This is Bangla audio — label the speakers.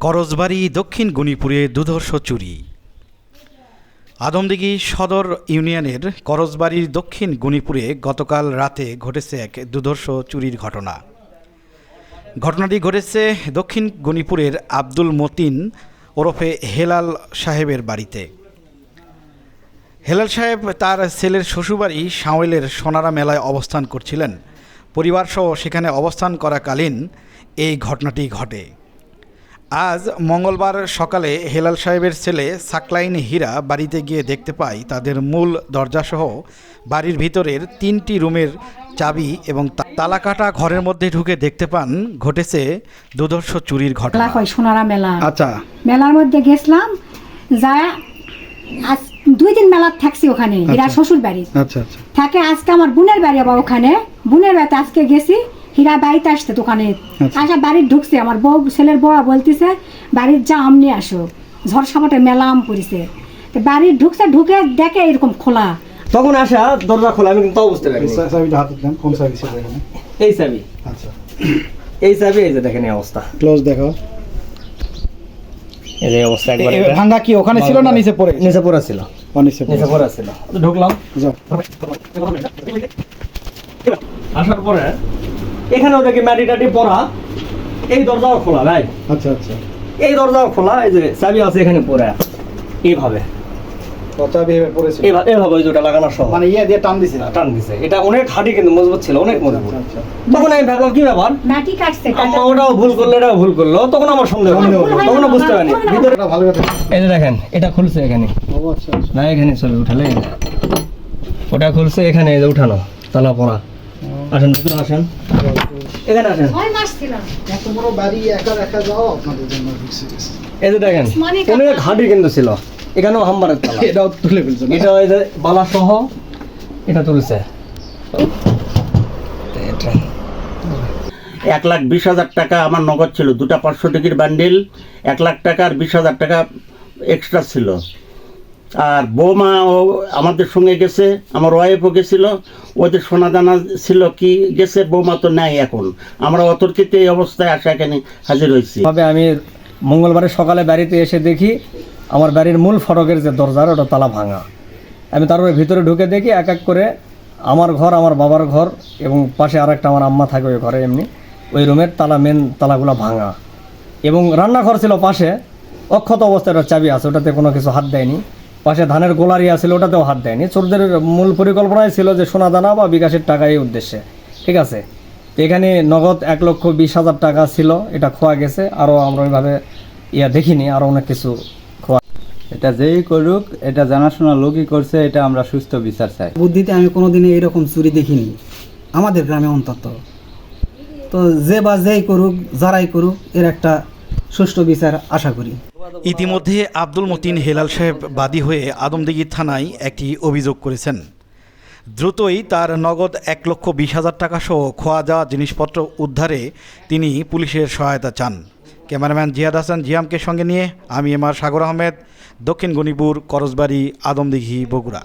Speaker 1: করজবাড়ি দক্ষিণ গুণীপুরে দুধর্ষ চুরি। আদমদিঘি সদর ইউনিয়নের করজবাড়ির দক্ষিণ গুণীপুরে গতকাল রাতে ঘটেছে এক দুধর্ষ চুরির ঘটনা। ঘটনাটি ঘটেছে দক্ষিণ গণিপুরের আব্দুল মতিন ওরফে হেলাল সাহেবের বাড়িতে। হেলাল সাহেব তার ছেলের শ্বশুরবাড়ি সাঁওয়েলের সোনারা মেলায় অবস্থান করছিলেন। পরিবারসহ সেখানে অবস্থান করাকালীন এই ঘটনাটি ঘটে। আজ মঙ্গলবার সকালে হেলাল সাহেবের ছেলে সাকলাইন হীরা বাড়িতে গিয়ে দেখতে পায় তাদের মূল দরজাসহ বাড়ির ভিতরের তিনটি রুমের চাবি এবং তালাকাটা ঘরের মধ্যে ঢুকে দেখতে পান ঘটেছে দুধর্ষ চুরির ঘটনা।
Speaker 2: হয় সোনারা মেলা।
Speaker 1: আচ্ছা।
Speaker 2: মেলার মধ্যে গেছিলাম যা আজ দুই দিন মেলা থাকছি ওখানে হীরা শ্বশুর বাড়ি
Speaker 1: আচ্ছা আচ্ছা।
Speaker 2: থাকে আজকে আমার বোনের বাড়ি আবার ওখানে। বোনের বাড়িতে আজকে গেছি হীরা বাড়িতে আসতে দোকানে। আসা বাড়ির ঢুকছে আমার বউ ছেলের বউ বলতেছে বাড়ির যা আম নিয়ে আসো। ঝড় সাপটে মেলা আম পড়েছে। তো বাড়ির ঢুকছে ঢুকে দেখে এরকম খোলা।
Speaker 3: তখন আসা দরজা খোলা আমি কিন্তু তাও বুঝতে পারিনি
Speaker 4: চাবিটা হাতে দেন কোন চাবি ছিল
Speaker 3: এই চাবি
Speaker 4: আচ্ছা।
Speaker 3: এই চাবি এই যে দেখেন এই অবস্থা।
Speaker 4: ক্লোজ দেখাও
Speaker 3: এই যে অবস্থা একবার।
Speaker 4: ভাঙ্গা কি? ওখানে ছিল না নিচে পড়ে?
Speaker 3: নিচে পড়া ছিল।
Speaker 4: ও নিচে পড়ে।
Speaker 3: পড়া ছিল। ঢুকলাম
Speaker 4: যাও।
Speaker 3: আসার পরে এখানেও দেখি মাটি টাটি পড়া এই দরজাও খোলা ভাই।
Speaker 4: আচ্ছা আচ্ছা।
Speaker 3: এই দরজাও খোলা এই যে চাবি আছে এখানে পড়ে এইভাবে।
Speaker 4: এভাবে
Speaker 3: ওই
Speaker 4: মানে ইয়ে দিয়ে টান দিছে?
Speaker 3: টান দিছে। এটা অনেক হাঁটি কিন্তু মজবুত ছিল অনেক মজবুত।
Speaker 4: আচ্ছা আচ্ছা।
Speaker 3: তখন আমি ভাবলাম কি ব্যাপার?
Speaker 2: মাটি কাটছে
Speaker 3: আম্মা ওটাও ভুল করল এটাও ভুল করল। তখন আমার সন্দেহ তখন বুঝতে পারিনি। ভিতরে
Speaker 4: ভালো কথা।
Speaker 3: এই যে দেখেন এটা খুলছে এখানে।
Speaker 4: ও আচ্ছা
Speaker 3: না এখানে ছবি উঠালে। ওটা খুলছে এখানে এই যে উঠানো তালা পড়া আসেন ভিতরে আসেন। এখানে আসেন।
Speaker 2: ছয় মাস ছিলাম।
Speaker 4: এত বড় বাড়ি একা একা যাও আপনাদের জন্য ঢুকছে
Speaker 3: এই যে দেখেন অনেক কিন্তু ছিল। এখানেও হাম্বারের তালা।
Speaker 4: এটাও তুলে ফেলছে
Speaker 3: এটা ওই যে বালা সহ এটা তুলছে।
Speaker 5: এক লাখ বিশ হাজার টাকা আমার নগদ ছিল দুটা পাঁচশো টিকির বান্ডিল এক লাখ টাকা আর বিশ হাজার টাকা এক্সট্রা ছিল। আর বৌমা ও আমাদের সঙ্গে গেছে, আমার ওয়াইফও গেছিল, ওদের সোনা দানা ছিল কি, গেছে, বৌমা তো নাই এখন। আমরা অতর্কিত এই অবস্থায় আসা এখানে হাজির হয়েছি।
Speaker 3: তবে আমি মঙ্গলবারে সকালে বাড়িতে এসে দেখি, আমার বাড়ির মূল ফটকের যে দরজার, ওটা তালা ভাঙা। আমি তারপরে ভিতরে ঢুকে দেখি, এক এক করে আমার ঘর, আমার বাবার ঘর, এবং পাশে আর একটা আমার আম্মা থাকে ওই ঘরে এমনি, ওই রুমের তালা মেন তালাগুলো ভাঙা। এবং রান্নাঘর ছিল পাশে, অক্ষত অবস্থায় ওটা চাবি আছে, ওটাতে কোনো কিছু হাত দেয়নি। পাশে ধানের গোলারি আছিল ওটাতেও হাত দেয়নি। চোরদের মূল পরিকল্পনাই ছিল যে সোনা দানা বা বিকাশের টাকা এই উদ্দেশ্যে। ঠিক আছে? এখানে নগদ এক লক্ষ বিশ হাজার টাকা ছিল এটা খোয়া গেছে। আরও আমরা ওইভাবে ইয়া দেখিনি আরও অনেক কিছু খোয়া।
Speaker 6: এটা যেই করুক এটা জানাশোনা লোকই করছে এটা আমরা সুস্থ বিচার চাই।
Speaker 7: বুদ্ধিতে আমি কোনোদিনও এরকম চুরি দেখিনি। আমাদের গ্রামে অন্তত। তো যে বা যেই করুক যারাই করুক এর একটা সুষ্ঠু বিচার আশা করি।
Speaker 1: ইতিমধ্যে আব্দুল মতিন হেলাল সাহেব বাদী হয়ে আদমদিঘি থানায় একটি অভিযোগ করেছেন। দ্রুতই তার নগদ এক লক্ষ বিশ হাজার টাকা সহ খোয়া যাওয়া জিনিসপত্র উদ্ধারে তিনি পুলিশের সহায়তা চান। ক্যামেরাম্যান জিয়াদ হাসান জিয়ামকে সঙ্গে নিয়ে আমি এম আর সাগর আহমেদ দক্ষিণ গণিপুর করজবাড়ি আদমদিঘি বগুড়া।